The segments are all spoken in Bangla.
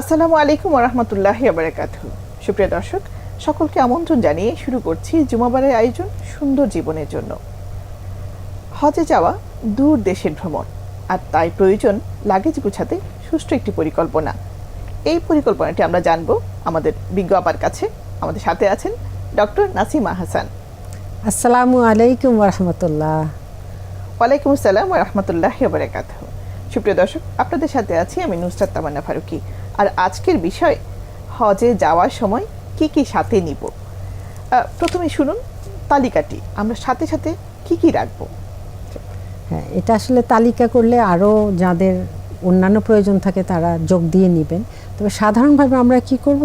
আসসালামু আলাইকুম রহমতুল্লাহ বারাকাত সুপ্রিয় দর্শক সকলকে আমন্ত্রণ জানিয়ে শুরু করছি জুমাবারের আয়োজন সুন্দর জীবনের জন্য। হজে যাওয়া দূর দেশের ভ্রমণ আর তাই প্রয়োজন লাগেজ গুছাতে সুষ্ঠু একটি পরিকল্পনা। এই পরিকল্পনাটি আমরা জানব আমাদের বিজ্ঞ আপার কাছে। আমাদের সাথে আছেন ডক্টর নাসিমা হাসান। আসসালামু আলাইকুম রহমতুল্লাহ ওয়ালাইকুম আসসালাম রহমতুল্লাহ বারাকাত সুপ্রিয় দর্শক আপনাদের সাথে আছি আমি নুসরাত তামান্না ফারুকি। আর আজকের বিষয়, হজে যাওয়ার সময় কি কি সাথে নিব? প্রথমে শুনুন তালিকাটি, আমরা সাথে সাথে কি কি রাখব? হ্যাঁ এটা আসলে তালিকা করলে আরও যাদের অন্যান্য প্রয়োজন থাকে তারা যোগ দিয়ে নেবেন। তবে সাধারণভাবে আমরা কি করব?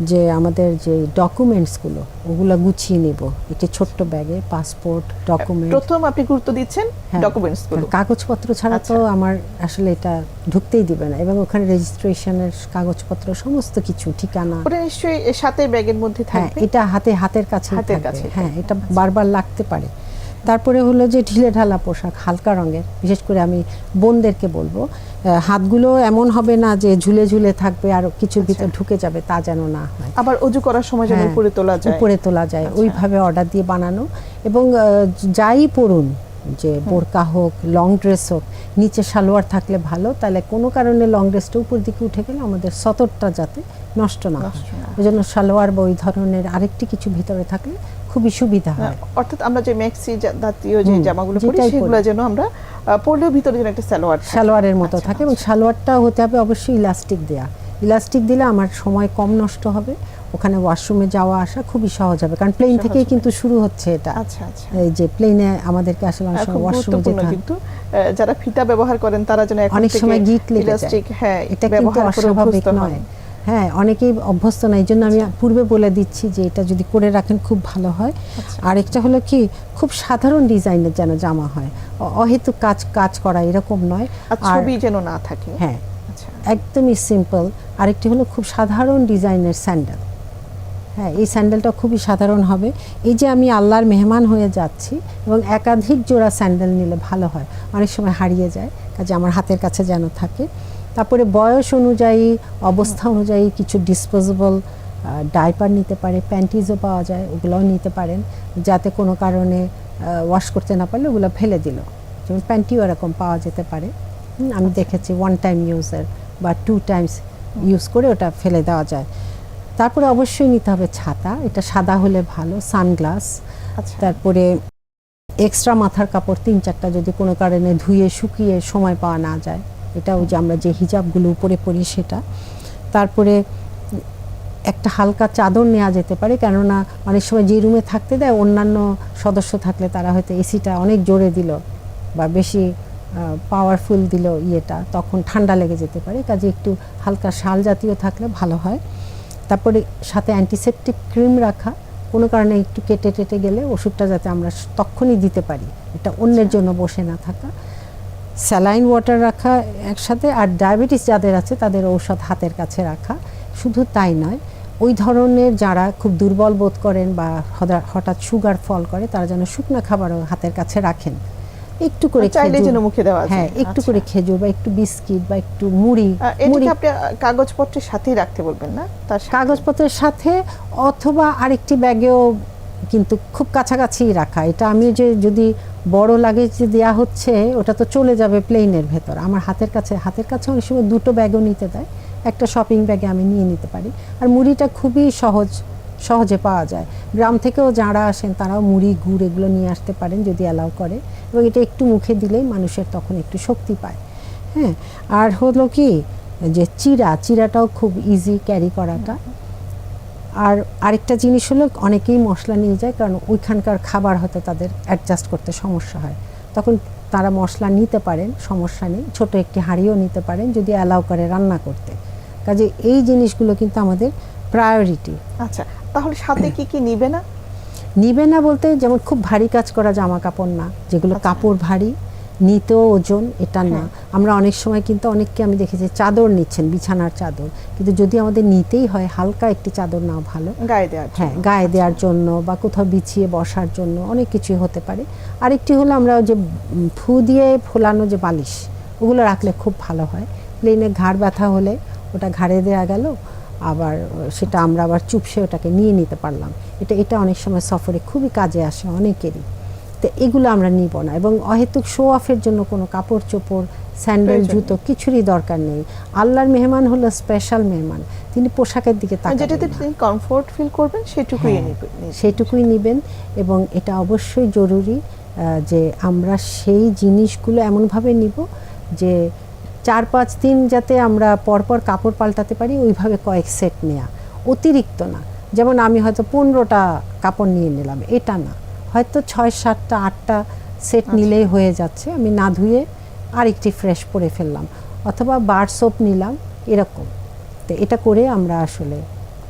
যে আমাদের যে ডকুমেন্টসগুলো ওগুলো গুছিয়ে নেব। একটি ছোট্ট ব্যাগে পাসপোর্ট ডকুমেন্ট। প্রথম আপনি গুরুত্ব দিচ্ছেন হ্যাঁ। ডকুমেন্টসগুলো। কাগজপত্র ছাড়া তো আচ্ছা। আমার আসলে এটা ঢুকতেই দিবে না। এবং ওখানে রেজিস্ট্রেশনের কাগজপত্র সমস্ত কিছু ঠিকানা। ওটা নিশ্চয়ই সাথে ব্যাগের মধ্যে হ্যাঁ থাকবে? এটা হাতে হাতের কাছে হাতের কাছে হ্যাঁ এটা আচ্ছা। বারবার লাগতে পারে। তারপরে হলো যে ঢিলে ঢালা পোশাক হালকা রঙের বিশেষ করে আমি বোনদেরকে বলব হাতগুলো এমন হবে না যে ঝুলে ঝুলে থাকবে আর কিছুর ভিতর আচ্ছা। ঢুকে যাবে তা যেন না হয় আবার অজু করার সময় যেন হ্যাঁ, উপরে তোলা যায় উপরে তোলা যায় আচ্ছা। ওইভাবে অর্ডার দিয়ে বানানো এবং যাই পরুন যে বোরকা হোক লং ড্রেস হোক নিচে সালোয়ার থাকলে ভালো তাহলে কোনো কারণে লং ড্রেসটা উপর দিকে উঠে গেলে আমাদের সতরটা যাতে নষ্ট না নষ্ট না হয়। ওই জন্য সালোয়ার বা ওই ধরনের আরেকটি কিছু ভিতরে থাকলে খুবই সুবিধা হয়। অর্থাৎ আমরা যে ম্যাক্সি জাতীয় যে জামাগুলো পরি সেগুলো যেন আমরা পরলেও ভিতরে যেন একটা সালোয়ার সালোয়ারের মতো আচ্ছা, থাকে এবং আচ্ছা। সালোয়ারটা হতে হবে অবশ্যই ইলাস্টিক দেয়া। ইলাস্টিক দিলে আমার সময় কম নষ্ট হবে ওখানে ওয়াশরুমে যাওয়া আসা খুবই সহজ হবে কারণ প্লেন থেকেই কিন্তু শুরু হচ্ছে এটা। আচ্ছা আচ্ছা। এই যে প্লেনে আমাদেরকে আসলে অনেক সময় ওয়াশরুমে যেতে কিন্তু যারা ফিতা ব্যবহার করেন তারা যেন অনেক সময় গিট লেগে যায়। ইলাস্টিক হ্যাঁ এটা কিন্তু অস্বাভাবিক নয়। হ্যাঁ অনেকেই অভ্যস্ত না এই জন্য আমি পূর্বে বলে দিচ্ছি যে এটা যদি করে রাখেন খুব ভালো হয়। আচ্ছা। আরেকটা হলো কি খুব সাধারণ ডিজাইনের যেন জামা হয়। অ- অহেতুক কাজ কাজ করা এরকম নয়। আর ছবি যেন না থাকে। হ্যাঁ আচ্ছা। একদমই সিম্পল আরেকটি হলো খুব সাধারণ ডিজাইনের স্যান্ডেল হ্যাঁ এই স্যান্ডেলটা খুবই সাধারণ হবে। এই যে আমি আল্লাহর মেহমান হয়ে যাচ্ছি এবং একাধিক জোড়া স্যান্ডেল নিলে ভালো হয়। অনেক সময় হারিয়ে যায় কাজে আমার হাতের কাছে যেন থাকে। তারপরে বয়স অনুযায়ী অবস্থা অনুযায়ী কিছু ডিসপোজেবল ডাইপার নিতে পারে প্যান্টিজও পাওয়া যায় ওগুলোও নিতে পারেন যাতে কোনো কারণে ওয়াশ করতে না পারলে ওগুলো ফেলে দিল। যেমন প্যান্টিও এরকম পাওয়া যেতে পারে। আমি দেখেছি ওয়ান টাইম ইউজের বা টু টাইমস ইউজ করে ওটা ফেলে দেওয়া যায়। তারপরে অবশ্যই নিতে হবে ছাতা এটা সাদা হলে ভালো সানগ্লাস আচ্ছা। তারপরে এক্সট্রা মাথার কাপড় তিন চারটা যদি কোনো কারণে ধুয়ে শুকিয়ে সময় পাওয়া না যায়। এটা ওই যে আমরা যে হিজাবগুলো উপরে পরি সেটা। তারপরে একটা হালকা চাদর নেওয়া যেতে পারে কেননা অনেক সময় যে রুমে থাকতে দেয় অন্যান্য সদস্য থাকলে তারা হয়তো এসিটা অনেক জোরে দিল বা বেশি পাওয়ারফুল দিল ইয়েটা তখন ঠান্ডা লেগে যেতে পারে। কাজে একটু হালকা শাল জাতীয় থাকলে ভালো হয়। তারপরে সাথে অ্যান্টিসেপটিক ক্রিম রাখা কোনো কারণে একটু কেটে টেটে গেলে ওষুধটা যাতে আমরা তখনই দিতে পারি। এটা অন্যের জন্য বসে না থাকা। স্যালাইন ওয়াটার রাখা একসাথে আর ডায়াবেটিস যাদের আছে তাদের ঔষধ হাতের কাছে রাখা শুধু তাই নয় ওই ধরনের যারা খুব দুর্বল বোধ করেন বা হঠাৎ- সুগার ফল করে তারা যেন শুকনো খাবারও হাতের কাছে রাখেন। একটু করে খেজুর- মুখে দেওয়া হ্যাঁ একটু আচ্ছা। করে খেজুর বা একটু বিস্কিট বা একটু মুড়ি মুড়ি আপনি কাগজপত্রের সাথেই রাখতে বলবেন না? তার কাগজপত্রের সাথে অথবা আরেকটি ব্যাগেও কিন্তু খুব কাছাকাছি রাখা। এটা আমি যে যদি বড় লাগেজ দেওয়া হচ্ছে, ওটা তো চলে যাবে প্লেনের ভেতর। আমার হাতের কাছে হাতের কাছে অনেক সময় দুটো ব্যাগও নিতে দেয়। একটা শপিং ব্যাগে আমি নিয়ে নিতে পারি। আর মুড়িটা খুবই সহজ, সহজে পাওয়া যায়। গ্রাম থেকেও যারা আসেন, তারাও মুড়ি, গুড় এগুলো নিয়ে আসতে পারেন যদি অ্যালাউ করে। এবং এটা একটু মুখে দিলেই মানুষের তখন একটু শক্তি পায়। হ্যাঁ আর হলো কি, যে চিরা, চিরাটাও খুব ইজি ক্যারি করাটা। আর আরেকটা জিনিস হলো অনেকেই মশলা নিয়ে যায় কারণ ওইখানকার খাবার হয়তো তাদের অ্যাডজাস্ট করতে সমস্যা হয়। তখন তারা মশলা নিতে পারেন সমস্যা নেই। ছোট একটি হাঁড়িও নিতে পারেন যদি অ্যালাউ করে রান্না করতে। কাজে এই জিনিসগুলো কিন্তু আমাদের প্রায়োরিটি আচ্ছা তাহলে সাথে কি কি নিবে না? নিবে না বলতে যেমন খুব ভারী কাজ করা জামা কাপড় না যেগুলো আচ্ছা। কাপড় ভারী নিতেও ওজন এটা না। হ্যাঁ। আমরা অনেক সময় কিন্তু অনেককে আমি দেখেছি চাদর নিচ্ছেন বিছানার চাদর। কিন্তু যদি আমাদের নিতেই হয় হালকা একটি চাদর নাও ভালো। গায়ে দেওয়ার হ্যাঁ গায়ে দেওয়ার জন্য বা কোথাও বিছিয়ে বসার জন্য অনেক কিছুই হতে পারে। আরেকটি হলো আমরা ওই যে ফু দিয়ে ফোলানো যে বালিশ ওগুলো রাখলে খুব ভালো হয়। প্লেনে ঘাড় ব্যথা হলে ওটা ঘাড়ে দেওয়া গেল আবার সেটা আমরা আবার চুপসে ওটাকে নিয়ে নিতে পারলাম। এটা এটা অনেক সময় সফরে খুবই কাজে আসে অনেকেরই। তো এগুলো আমরা নিব না। এবং অহেতুক শো অফের জন্য কোনো কাপড় চোপড় স্যান্ডেল জুতো কিছুরই দরকার নেই। আল্লাহর মেহমান হলো স্পেশাল মেহমান। তিনি পোশাকের দিকে যেটাতে তিনি কমফোর্ট ফিল করবেন সেটুকুই হ্যাঁ, নিবেন। সেটুকুই নেবেন এবং এটা অবশ্যই জরুরি যে আমরা সেই জিনিসগুলো এমনভাবে নিব যে চার পাঁচ দিন যাতে আমরা পরপর কাপড় পাল্টাতে পারি ওইভাবে কয়েক সেট নেওয়া অতিরিক্ত না। যেমন আমি হয়তো পনেরোটা কাপড় নিয়ে নিলাম এটা না। হয়তো ছয় সাতটা আটটা সেট নিলেই হয়ে যাচ্ছে। আমি না ধুয়ে আরেকটি ফ্রেশ পরে ফেললাম অথবা বার সোপ নিলাম এরকম। তো এটা করে আমরা আসলে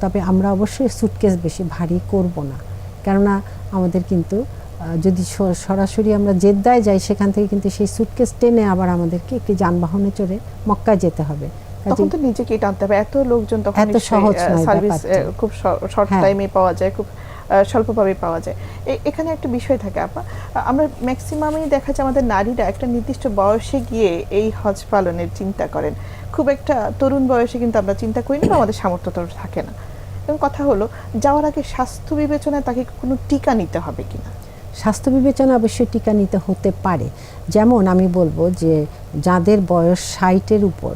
তবে আমরা অবশ্যই সুটকেস বেশি ভারী করব না। কেননা আমাদের কিন্তু যদি সরাসরি আমরা জেদ্দায় যাই সেখান থেকে কিন্তু সেই সুটকেস টেনে আবার আমাদেরকে একটি যানবাহনে চড়ে মক্কায় যেতে হবে। তখন তো নিজেকেই টানতে হবে। এত লোকজন তখন এত সহজ সার্ভিস খুব শর্ট হ্যাঁ। টাইমে পাওয়া যায়। খুব স্বল্পভাবে পাওয়া যায়। এখানে একটা বিষয় থাকে আপা। আমরা ম্যাক্সিমামই দেখা যায় আমাদের নারীরা একটা নির্দিষ্ট বয়সে গিয়ে এই হজ পালনের চিন্তা করেন। খুব একটা তরুণ বয়সে কিন্তু আমরা চিন্তা করি না আমাদের সামর্থ্য তো থাকে না। এবং কথা হলো যাওয়ার আগে স্বাস্থ্য বিবেচনায় তাকে কোনো টিকা নিতে হবে কিনা? স্বাস্থ্য বিবেচনা অবশ্যই টিকা নিতে হতে পারে। যেমন আমি বলব যে যাদের বয়স ষাটের উপর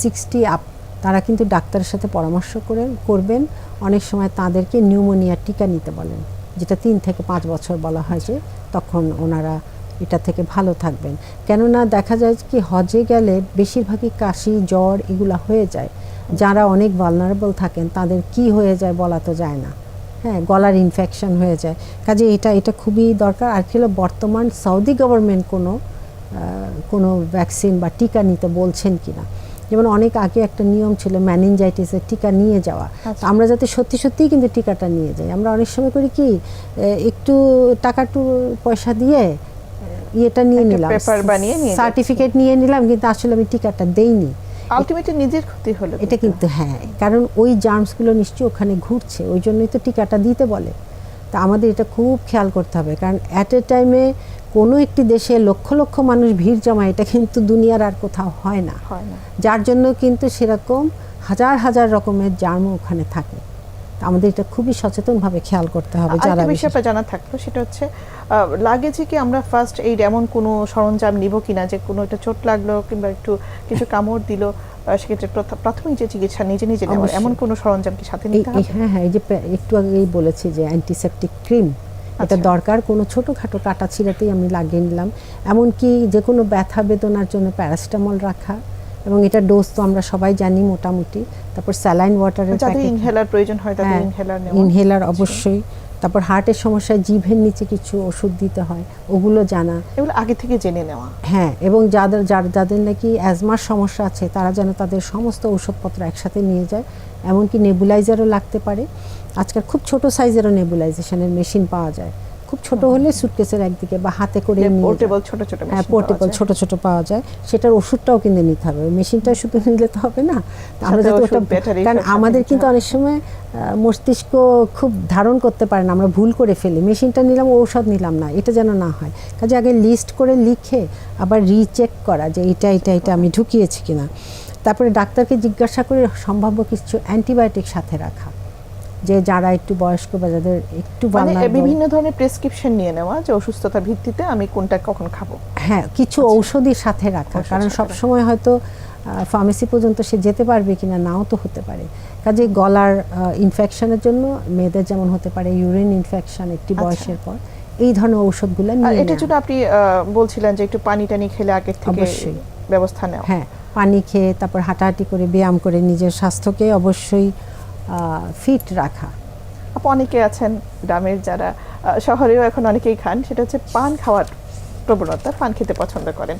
সিক্সটি আপ তারা কিন্তু ডাক্তারের সাথে পরামর্শ করে, করবেন। অনেক সময় তাদেরকে নিউমোনিয়ার টিকা নিতে বলেন, যেটা তিন থেকে পাঁচ বছর বলা হয় যে তখন ওনারা এটা থেকে ভালো থাকবেন। কেননা দেখা যায় কি, হজে গেলে বেশিরভাগই কাশি, জ্বর এগুলো হয়ে যায়। যারা অনেক ভালনারেবল থাকেন, তাদের কি হয়ে যায় বলা তো যায় না। হ্যাঁ গলার ইনফেকশন হয়ে যায়। কাজে এটা এটা খুবই দরকার। আর কি হলো, বর্তমান সৌদি গভর্নমেন্ট কোনো কোনো ভ্যাকসিন বা টিকা নিতে বলছেন কিনা। যেমন অনেক আগে একটা নিয়ম ছিল ম্যানিনজাইটিসের টিকা নিয়ে যাওয়া। আচ্ছা। আমরা যাতে সত্যি সত্যিই কিন্তু টিকাটা নিয়ে যাই। আমরা অনেক সময় করি কি একটু টাকা একটু পয়সা দিয়ে ইয়েটা নিয়ে নিলাম। সার্টিফিকেট নিয়ে নিলাম কিন্তু আসলে আমি টিকাটা দেইনি। আলটিমেটলি নিজের ক্ষতি হলো এটা কিন্তু। হ্যাঁ কারণ ওই জার্মসগুলো নিশ্চয়ই ওখানে ঘুরছে ওই জন্যই তো টিকাটা দিতে বলে। তা আমাদের এটা খুব খেয়াল করতে হবে কারণ অ্যাট এ টাইমে কোনো একটি দেশে লক্ষ লক্ষ মানুষ ভিড় জমায় এটা কিন্তু দুনিয়ার আর কোথাও হয় না। যার জন্য কিন্তু সেরকম হাজার হাজার রকমের জার্ম ওখানে থাকে। আমাদের এটা খুবই সচেতনভাবে খেয়াল করতে হবে যারা আরেকটা বিষয় বিশেষ- আপনার জানা থাকল সেটা হচ্ছে লাগেজে কি আমরা ফার্স্ট এই এমন কোনো সরঞ্জাম নিব কিনা যে কোনো একটা চোট লাগল কিংবা একটু কিছু কামড় দিল সেক্ষেত্রে প্রাথমিক যে চিকিৎসা নিজে নিজে অবশ্যই। এমন কোনো সরঞ্জাম কি সাথে নিতে হবে? হ্যাঁ হ্যাঁ এই যে একটু আগেই বলেছি যে অ্যান্টিসেপটিক ক্রিম এটা আচ্ছা। দরকার। কোনো ছোটোখাটো কাটা ছিঁড়াতেই আমি লাগিয়ে নিলাম। এমনকি যে কোনো ব্যথা বেদনার জন্য প্যারাসিটামল রাখা এবং এটা ডোজ তো আমরা সবাই জানি মোটামুটি। তারপর স্যালাইন ওয়াটারের ইনহেলার প্রয়োজন হয় তাদের হ্যাঁ, ইনহেলার ইনহেলার অবশ্যই। তারপর হার্টের সমস্যায় জিভের নিচে কিছু ওষুধ দিতে হয় ওগুলো জানা। এগুলো আগে থেকে জেনে নেওয়া। হ্যাঁ এবং যাদের যার যাদের নাকি অ্যাজমার সমস্যা আছে তারা যেন তাদের সমস্ত ওষুধপত্র একসাথে নিয়ে যায় এমনকি নেবুলাইজারও লাগতে পারে। আজকাল খুব ছোট সাইজেরও নেবুলাইজেশনের মেশিন পাওয়া যায়। খুব ছোট হলে সুটকেসের একদিকে বা হাতে করে পোর্টেবল যায়। ছোট ছোট হ্যাঁ পাওয়া পোর্টেবল যায়। ছোট ছোট পাওয়া যায়। সেটার ওষুধটাও কিন্তু নিতে হবে। মেশিনটা শুধু নিলে তো হবে না। আমরা যাতে ওটা কারণ আমাদের কিন্তু অনেক সময় মস্তিষ্ক খুব ধারণ করতে পারে না। আমরা ভুল করে ফেলি। মেশিনটা নিলাম ঔষধ নিলাম না। এটা যেন না হয়। কাজে আগে লিস্ট করে লিখে আবার রিচেক করা যে এটা এটা এটা আমি ঢুকিয়েছি কিনা। তারপরে ডাক্তারকে জিজ্ঞাসা করে সম্ভাব্য কিছু অ্যান্টিবায়োটিক সাথে রাখা। যে যারা একটু বয়স্ক বা যাদের একটু মানে বিভিন্ন ধরনের প্রেসক্রিপশন নিয়ে নেওয়া যে অসুস্থতার ভিত্তিতে আমি কোনটা কখন খাব হ্যাঁ কিছু ঔষধি সাথে রাখা কারণ সব সময় হয়তো ফার্মেসি পর্যন্ত সে যেতে পারবে কিনা নাও তো হতে পারে কাজে গলার ইনফেকশনের জন্য মেয়েদের যেমন হতে পারে ইউরিন ইনফেকশন একটি আচ্ছা। বয়সের পর এই ধরনের ঔষধগুলো নিয়ে এটার। জন্য আপনি বলছিলেন যে একটু পানি টানি খেলে আগের থেকে অবশ্যই। ব্যবস্থা নেওয়া হ্যাঁ পানি খেয়ে তারপর হাঁটাহাঁটি করে ব্যায়াম করে নিজের স্বাস্থ্যকে অবশ্যই ফিট রাখা। আপু অনেকে আছেন গ্রামের যারা শহরেও এখন অনেকেই খান সেটা হচ্ছে পান খাওয়ার প্রবণতা পান খেতে পছন্দ করেন।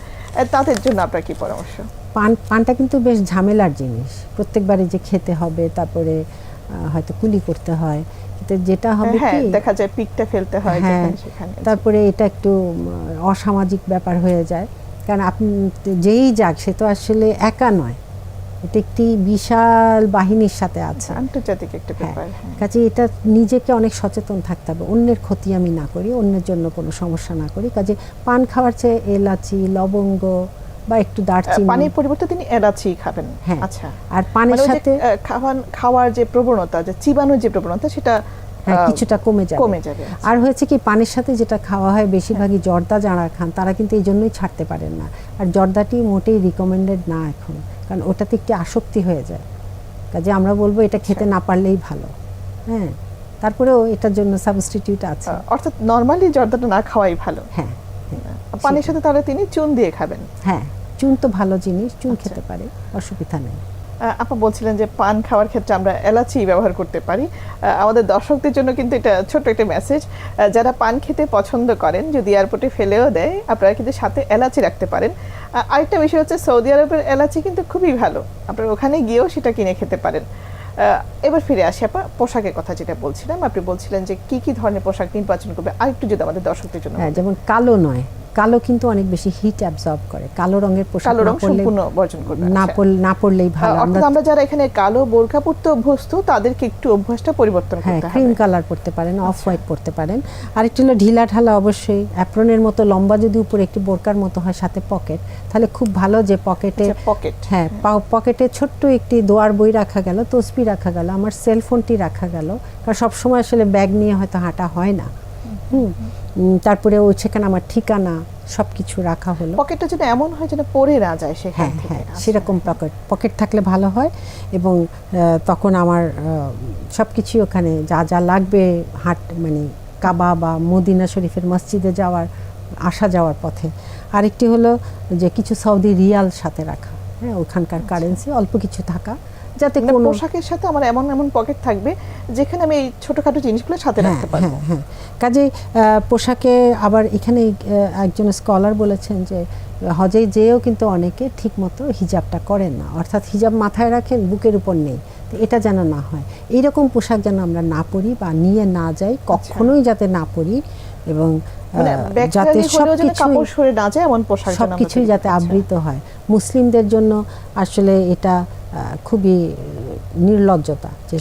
তাদের জন্য আপনার কি পরামর্শ? পান পানটা কিন্তু বেশ ঝামেলার জিনিস। প্রত্যেকবারই যে খেতে হবে তারপরে হয়তো কুলি করতে হয়। যেটা হবে হ্যাঁ কি দেখা যায় পিকটা ফেলতে হয় হ্যাঁ সেখানে। তারপরে এটা একটু অসামাজিক ব্যাপার হয়ে যায়। কারণ আপনি যেই যাক সে তো আসলে একা নয়। এটা একটি বিশাল বাহিনীর সাথে আছে। আন্তর্জাতিক একটা হ্যাঁ ব্যাপার হ্যাঁ। কাজে এটা নিজেকে অনেক সচেতন থাকতে হবে। অন্যের ক্ষতি আমি না করি অন্যের জন্য কোনো সমস্যা না করি। কাজে পান খাওয়ার চেয়ে এলাচি লবঙ্গ বা একটু দারচিনি। পানির পরিবর্তে তিনি এলাচি খাবেন। হ্যাঁ। আচ্ছা। আর পানির মানে সাথে খাওয়ান খাওয়ার যে প্রবণতা যে চিবানোর যে প্রবণতা সেটা হ্যাঁ, কিছুটা কমে যাবে। কমে যাবে। আর হয়েছে কি পানির সাথে যেটা খাওয়া হয় বেশিরভাগই জর্দা যারা খান তারা কিন্তু এই জন্যই ছাড়তে পারেন না। আর জর্দাটি মোটেই রিকমেন্ডেড না এখন কারণ ওটাতে একটি আসক্তি হয়ে যায়। কাজে আমরা বলব এটা খেতে না পারলেই ভালো। হ্যাঁ তারপরেও এটার জন্য সাবস্টিটিউট আছে। অর্থাৎ নর্মালি জর্দাটা না খাওয়াই ভালো। হ্যাঁ পানির সাথে তাহলে তিনি চুন দিয়ে খাবেন। হ্যাঁ চুন তো ভালো জিনিস চুন আচ্ছা। খেতে পারে অসুবিধা নেই। আপা বলছিলেন যে পান খাওয়ার ক্ষেত্রে আমরা এলাচি ব্যবহার করতে পারি। আমাদের দর্শকদের জন্য কিন্তু এটা ছোট্ট একটা মেসেজ যারা পান খেতে পছন্দ করেন, যদি এয়ারপোর্টে ফেলেও দেয়, আপনারা কিন্তু সাথে এলাচি রাখতে পারেন। আরেকটা বিষয় হচ্ছে সৌদি আরবের এলাচি কিন্তু খুবই ভালো। আপনারা ওখানে গিয়েও সেটা কিনে খেতে পারেন। এবার ফিরে আসি আপা, পোশাকের কথা যেটা বলছিলাম। আপনি বলছিলেন যে কি কি ধরনের পোশাক নির্বাচন করবে? আরেকটু যদি আমাদের দর্শকদের জন্য হ্যাঁ যেমন কালো নয় কালো কিন্তু অনেক বেশি হিট অ্যাবজর্ব করে। কালো রঙের পোশাক কালো রং সম্পূর্ণ বর্জন করবে না আচ্ছা। পরলে না পরলেই ভালো। আমরা অর্থাৎ আমরা যারা এখানে কালো বোরকা পরতে অভ্যস্ত তাদেরকে একটু অভ্যাসটা পরিবর্তন হ্যাঁ করতে ক্রিম কালার পড়তে পারেন অফ আচ্ছা। হোয়াইট পড়তে পারেন। আরেকটি হলো ঢিলা ঢালা অবশ্যই। অ্যাপ্রনের মতো লম্বা যদি উপরে একটি বোরকার মতো হয় সাথে পকেট তাহলে খুব ভালো যে পকেটে পকেট হ্যাঁ পা- পকেটে ছোট্ট একটি দোয়ার বই রাখা গেল তসবি রাখা গেল আমার সেলফোনটি রাখা গেল। কারণ সবসময় আসলে ব্যাগ নিয়ে হয়তো হাঁটা হয় না। হুম। তারপরে ওই সেখানে আমার ঠিকানা সব কিছু রাখা হলো। পকেটটা যেন এমন হয় যেন পরে না যায় সেখান হ্যাঁ হ্যাঁ আচ্ছা। সেরকম পকেট পকেট থাকলে ভালো হয় এবং তখন আমার সব কিছুই ওখানে যা যা লাগবে হাট মানে কাবা বা মদিনা শরীফের মসজিদে যাওয়ার আসা যাওয়ার পথে। আরেকটি হলো যে কিছু সৌদি রিয়াল সাথে রাখা। হ্যাঁ ওখানকার কারেন্সি অল্প কিছু থাকা। যাতে মানে কোনো পোশাকের সাথে আমার এমন এমন পকেট থাকবে যেখানে আমি এই ছোটখাটো জিনিসগুলো সাথে হ্যাঁ রাখতে পারব। হ্যাঁ হ্যাঁ। কাজে পোশাকে আবার এখানে একজন স্কলার বলেছেন যে হজে যেও কিন্তু অনেকে ঠিকমতো হিজাবটা করেন না। অর্থাৎ হিজাব মাথায় রাখেন বুকের উপর নেই। এটা যেন না হয়। এইরকম পোশাক যেন আমরা না পরি বা নিয়ে না যাই কখনোই যাতে না পরি এবং মানে যাতে সবকিছুই যাতে আবৃত হয়। মুসলিমদের জন্য আসলে এটা খুবই নির্লজ্জতা যে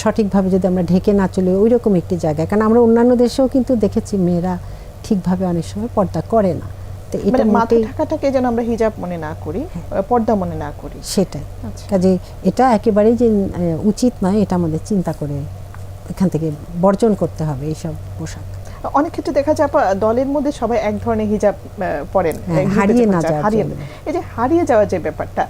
সঠিকভাবে যদি আমরা ঢেকে না চলি ওই রকম একটি জায়গায়। কারণ আমরা অন্যান্য দেশেও কিন্তু দেখেছি মেয়েরা ঠিকভাবে অনেক সময় পর্দা করে না। তো এটা মানে মাথা ঢাকাটাকে যেন আমরা হিজাব মনে না করি পর্দা মনে না করি। সেটাই। আচ্ছা। কাজে এটা একেবারেই যে উচিত নয় এটা আমাদের চিন্তা করে এখান থেকে বর্জন করতে হবে এইসব পোশাক। অনেক ক্ষেত্রে দেখা যায় দলের মধ্যে সবাই এক ধরনের হিজাব পরেন হারিয়ে না হারিয়ে এই যে হারিয়ে যাওয়ার যে ব্যাপারটা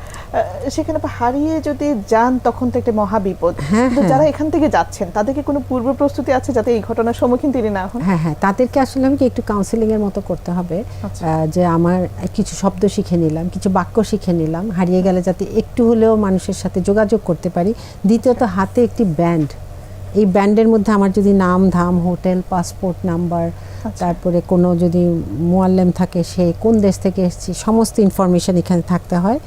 সেখানে হারিয়ে যদি যান তখন তো একটা মহা বিপদ হ্যাঁ, হ্যাঁ। যারা এখান থেকে যাচ্ছেন তাদেরকে কোনো পূর্ব প্রস্তুতি আছে যাতে এই ঘটনার সম্মুখীন তিনি না হন হ্যাঁ হ্যাঁ তাদেরকে আসলে আমি একটু কাউন্সিলিং এর মতো করতে হবে আচ্ছা। যে আমার কিছু শব্দ শিখে নিলাম কিছু বাক্য শিখে নিলাম হারিয়ে গেলে যাতে একটু হলেও মানুষের সাথে যোগাযোগ করতে পারি দ্বিতীয়ত হাতে একটি ব্যান্ড এই ব্যান্ডের মধ্যে আমার যদি নাম ধাম হোটেল পাসপোর্ট নাম্বার আচ্ছা। তারপরে কোনো যদি মোয়াল্লেম থাকে সে কোন দেশ থেকে এসেছি সমস্ত ইনফরমেশন এখানে থাকতে হয়।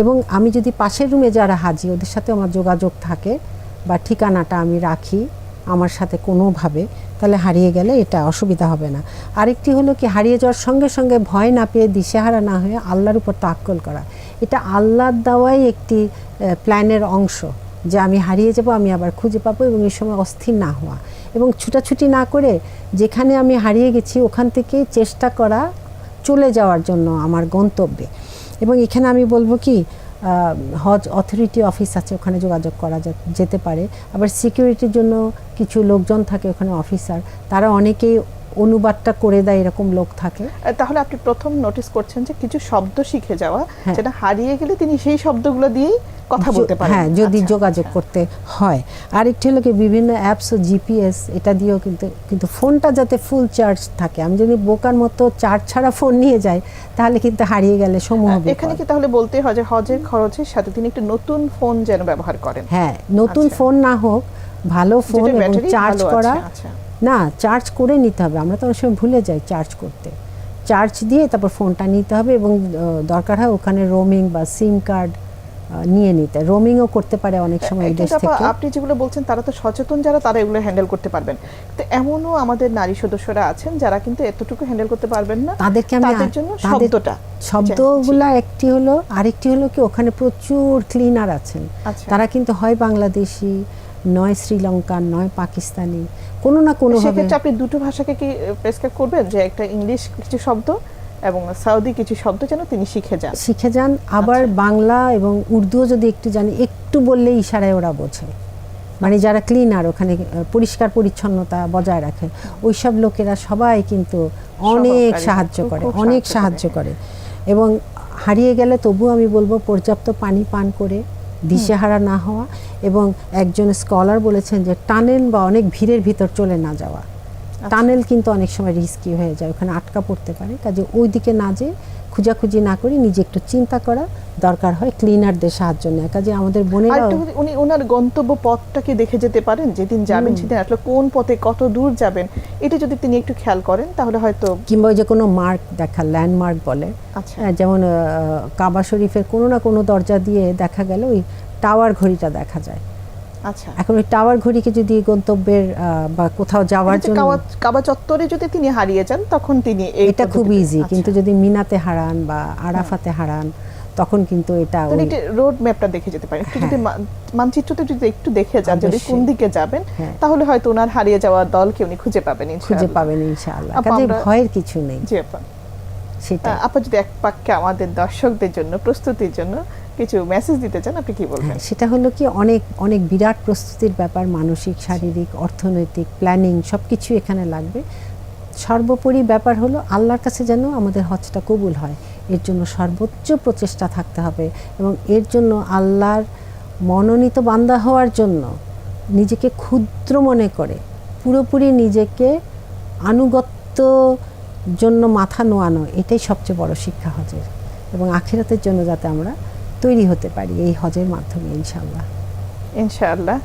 এবং আমি যদি পাশের রুমে যারা হাজি ওদের সাথে আমার যোগাযোগ থাকে বা ঠিকানাটা আমি রাখি আমার সাথে কোনোভাবে তাহলে হারিয়ে গেলে এটা অসুবিধা হবে না। আরেকটি হলো কি হারিয়ে যাওয়ার সঙ্গে সঙ্গে ভয় না পেয়ে দিশেহারা না হয়ে আল্লাহর উপর তাক্কল করা। এটা আল্লাহর দেওয়াই একটি প্ল্যানের অংশ। যে আমি হারিয়ে যাব, আমি আবার খুঁজে পাবো এবং এই সময় অস্থির না হওয়া। এবং ছুটাছুটি না করে যেখানে আমি হারিয়ে গেছি, ওখান থেকে চেষ্টা করা চলে যাওয়ার জন্য আমার গন্তব্যে। এবং এখানে আমি বলব কি হজ অথরিটি অফিস আছে, ওখানে যোগাযোগ করা যেতে পারে। আবার সিকিউরিটির জন্য কিছু লোকজন থাকে ওখানে অফিসার তারা অনেকেই অনুবাদটা করে দেয় এরকম লোক থাকে। তাহলে আপনি প্রথম নোটিস করছেন যে কিছু শব্দ শিখে যাওয়া হ্যাঁ। যেটা হারিয়ে গেলে তিনি সেই শব্দগুলো দিয়েই কথা বলতে পারেন। হ্যাঁ যদি আচ্ছা, যোগাযোগ আচ্ছা। করতে হয়। আরেকটি হলো কি বিভিন্ন অ্যাপস ও জিপিএস এটা দিয়েও কিন্তু কিন্তু ফোনটা যাতে ফুল চার্জ থাকে। আমি যদি বোকার মতো চার্জ ছাড়া ফোন নিয়ে যাই তাহলে কিন্তু হারিয়ে গেলে সমূহ এখানে কি তাহলে বলতে হয় যে হজের খরচের সাথে তিনি একটু নতুন ফোন যেন ব্যবহার করেন? হ্যাঁ নতুন আচ্ছা। ফোন না হোক ভালো ফোন এবং চার্জ করা আচ্ছা। না চার্জ করে নিতে হবে। আমরা তো অনেক সময় ভুলে যাই চার্জ করতে। চার্জ দিয়ে তারপর ফোনটা নিতে হবে এবং দরকার হয় ওখানে রোমিং বা সিম কার্ড নিয়ে নিতে। রোমিংও করতে পারে অনেক সময় দেশ থেকে আপনি যেগুলো বলছেন তারা তো সচেতন যারা তারা এগুলো হ্যান্ডেল করতে পারবেন। তো এমনও আমাদের নারী সদস্যরা আছেন যারা কিন্তু এতটুকু হ্যান্ডেল করতে পারবেন না। তাদেরকে আমি তাদের জন্য শব্দটা। শব্দগুলা একটি হলো আরেকটি হলো কি ওখানে প্রচুর ক্লিনার আছেন। আচ্ছা। তারা কিন্তু হয় বাংলাদেশি নয় শ্রীলঙ্কান নয় পাকিস্তানি কোনো না কোনোভাবে সেক্ষেত্রে আপনি দুটো ভাষাকে কি প্রেসক্রাইব করবেন? যে একটা ইংলিশ কিছু শব্দ এবং সাউদি কিছু শব্দ যেন তিনি শিখে যান। শিখে যান। আবার আচ্ছা। বাংলা এবং উর্দুও যদি একটু জানি একটু বললে ইশারায় ওরা বোঝে। মানে যারা ক্লিনার ওখানে পরিষ্কার পরিচ্ছন্নতা বজায় রাখে ওইসব লোকেরা সবাই কিন্তু অনেক সাহায্য করে অনেক সাহায্য সাহায্য করে। এবং হারিয়ে গেলে তবু আমি বলব পর্যাপ্ত পানি পান করে দিশেহারা না হওয়া এবং একজন স্কলার বলেছেন যে টানেন বা অনেক ভিড়ের ভিতর চলে না যাওয়া। টানেল কিন্তু অনেক সময় রিস্কি হয়ে যায় ওখানে আটকা পড়তে পারে। কাজে ওই দিকে না যেয়ে খোঁজাখুঁজি না করে নিজে একটু চিন্তা করা দরকার হয় ক্লিনারদের সাহায্য নেওয়া। কাজে আমাদের যদি উনি ওনার গন্তব্য পথটাকে দেখে যেতে পারেন যেদিন যাবেন সেদিন আসলে কোন পথে কত দূর যাবেন এটা যদি তিনি একটু খেয়াল করেন তাহলে হয়তো কিংবা ওই যে কোনো মার্ক দেখা ল্যান্ডমার্ক বলে। আচ্ছা। হ্যাঁ, যেমন কাবা শরীফের কোনো না কোনো দরজা দিয়ে দেখা গেল ওই টাওয়ার ঘড়িটা দেখা যায়। আচ্ছা। এখন ওই টাওয়ার ঘড়িকে যদি গন্তব্যের বা কোথাও যাওয়ার জন্য কাবা চত্বরে যদি তিনি হারিয়ে যান তখন তিনি এটা খুব ইজি আচ্ছা। কিন্তু যদি মিনাতে হারান বা আরাফাতে হারান তখন কিন্তু এটা ওই- রোড ম্যাপটা দেখে যেতে পারেন। একটু যদি মা- মানচিত্রটা যদি একটু দেখে যান যদি কোন দিকে যাবেন হ্যাঁ। তাহলে হয়তো ওনার হারিয়ে যাওয়া দলকে উনি খুঁজে পাবেন খুঁজে পাবেন ইনশাআল্লাহ। কাজে ভয়ের কিছু নেই। জি আপা। সেটা আপা যদি এক বাক্যে আমাদের দর্শকদের জন্য প্রস্তুতির জন্য কিছু মেসেজ দিতে চান আপনি কি বলবেন? সেটা হলো কি অনেক অনেক বিরাট প্রস্তুতির ব্যাপার মানসিক শারীরিক অর্থনৈতিক প্ল্যানিং সব কিছু এখানে লাগবে। সর্বোপরি ব্যাপার হলো আল্লাহর কাছে যেন আমাদের হজটা কবুল হয়। এর জন্য সর্বোচ্চ প্রচেষ্টা থাকতে হবে এবং এর জন্য আল্লাহর মনোনীত বান্দা হওয়ার জন্য নিজেকে ক্ষুদ্র মনে করে পুরোপুরি নিজেকে আনুগত্য জন্য মাথা নোয়ানো এটাই সবচেয়ে বড় শিক্ষা হজের। এবং আখিরাতের জন্য যাতে আমরা তৈরি হতে পারি এই হজের মাধ্যমে ইনশাল্লাহ ইনশাআল্লাহ।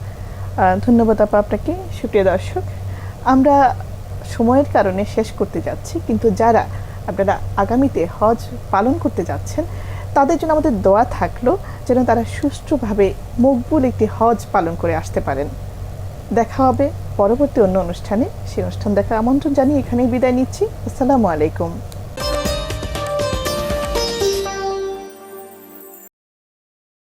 ধন্যবাদ আপা আপনাকে। সুপ্রিয় দর্শক, আমরা সময়ের কারণে শেষ করতে যাচ্ছি, কিন্তু যারা আপনারা আগামীতে হজ পালন করতে যাচ্ছেন, তাদের জন্য আমাদের দোয়া থাকল যেন তারা সুষ্ঠুভাবে মকবুল একটি হজ পালন করে আসতে পারেন। দেখা হবে পরবর্তী অন্য অনুষ্ঠানে। সেই অনুষ্ঠান দেখার আমন্ত্রণ জানিয়ে এখানেই বিদায় নিচ্ছি। আসসালামু আলাইকুম।